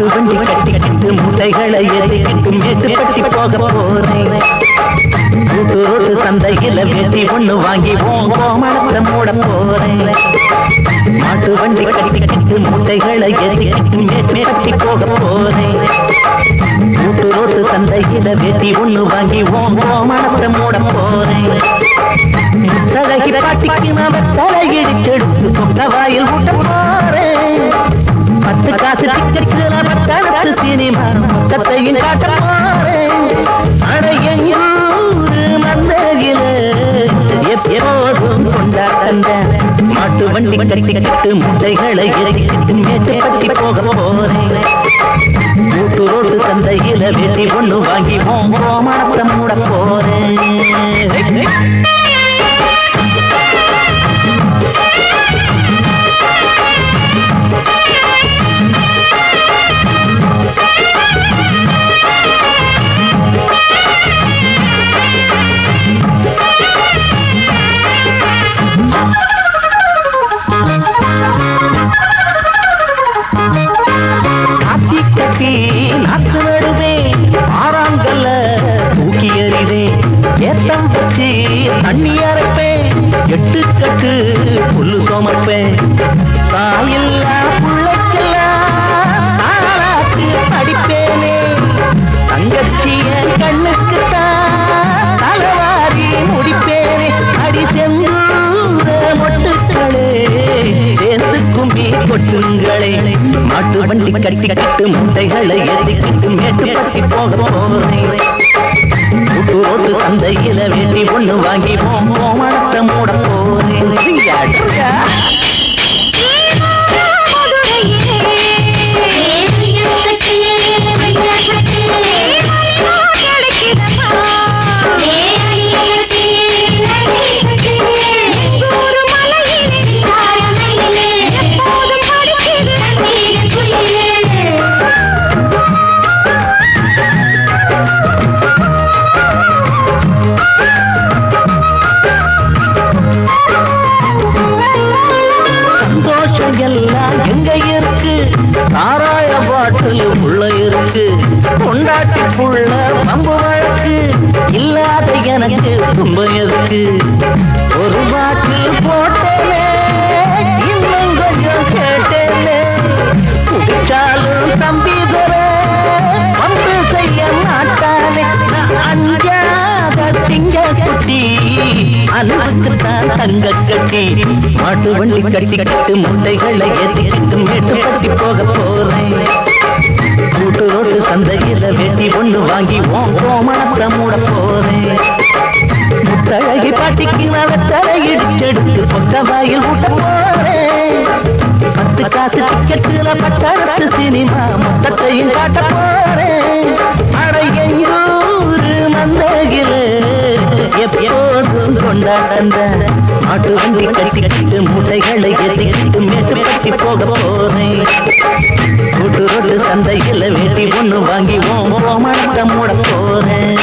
மாட்டு வண்டி கட்டிக்கிட்டு முட்டைகளை எதிர்க்கிட்டு மேட்டுப்பட்டி போக போறேன். கூட்டு ரோட்டு சந்தையில வெட்டி ஒண்ணு வாங்கி ஓம் கோமணத்தை மூட போறேன். மாட்டு வண்டி கட்டிக்கிட்டு முட்டைகளை எதிர்க்கிட்டு மேட்டுப்பட்டி போக போறேன். கூட்டு ரோட்டு சந்தையில வெட்டி ஒண்ணு வாங்கி ஓம் கோமணத்தை மூட போறேன். தலைக்கு பாட்டிக்கு நாம தலையிடிச்செடுத்து வாயில் ஊட்ட போறேன். பத்து காசு டிக்கெட்டுல சினிமா மொத்தத்தையும் காட்ட போறேன் அட மந்தையில எப்போதும் கொண்டாட்டந்த மாட்டு வண்டி கட்டி கட்டு முட்டைகளை இறக்கிட்டு மேட்டு பட்டி போக போறேன். கூட்டு ரோட்டு சந்தையில வெட்டி ஒண்ணு வாங்கி ஓம் கோமணத்தை மூட போறேன். காத்தி கட்டி நாத்து நடுவேன் ஆறாங்கல்ல தூக்கி எறிவேன் ஏத்தம் வச்சு தண்ணி அரைப்பேன் எட்டு கட்டு புல்லு சோமப்பேன். தாயில் பொட்டுங்களை மாட்டு வண்டி கட்டி கட்டு முட்டைகளை எதிக்கிட்டு மேட்டு பட்டி போக போறேன் ரோட்டு சந்தையில வேண்டி ஒண்ணு வாங்கி போம் போமணத்தை மூட போறேன். பாட்டில் உள்ள இருக்கு. கொண்டாட்டி புள்ள பம்பு வழக்கு. இல்லாத எனக்கு ரொம்ப எதுக்கு? ஒரு பாட்டில் போட்டேனே. அன்புக்கு தங்க கட்டி மாட்டு வண்டி கட்டிக்கிட்டு முட்டைகளை ஏற்றிக்கிட்டு மேட்டு கட்டி போக போறேன். கூட்டு ரோட்டு சந்தையில வெட்டி ஒண்ணு வாங்கி ஓம் கோமணத்தை மூட போறேன். முத்தழகி பாட்டிக்கு நான் தலையிடிச்செடுத்து பொக்க வாயில் ஊட்ட போறேன் பத்து காசு டிக்கெட்டுல பத்தாயிரத்து சினிமா மொத்தத்தையும் காட்ட கொண்டாடந்த மாட்டு வண்டி கட்டிக்கிட்டு முட்டைகளை எத்திக்கிட்டு மேட்டு பட்டி போக போறேன். கூட்டு ரோட்டு சந்தையில வேட்டி ஒண்ணு வாங்கி ஓம் ஓமணத்தை மூட போறேன்.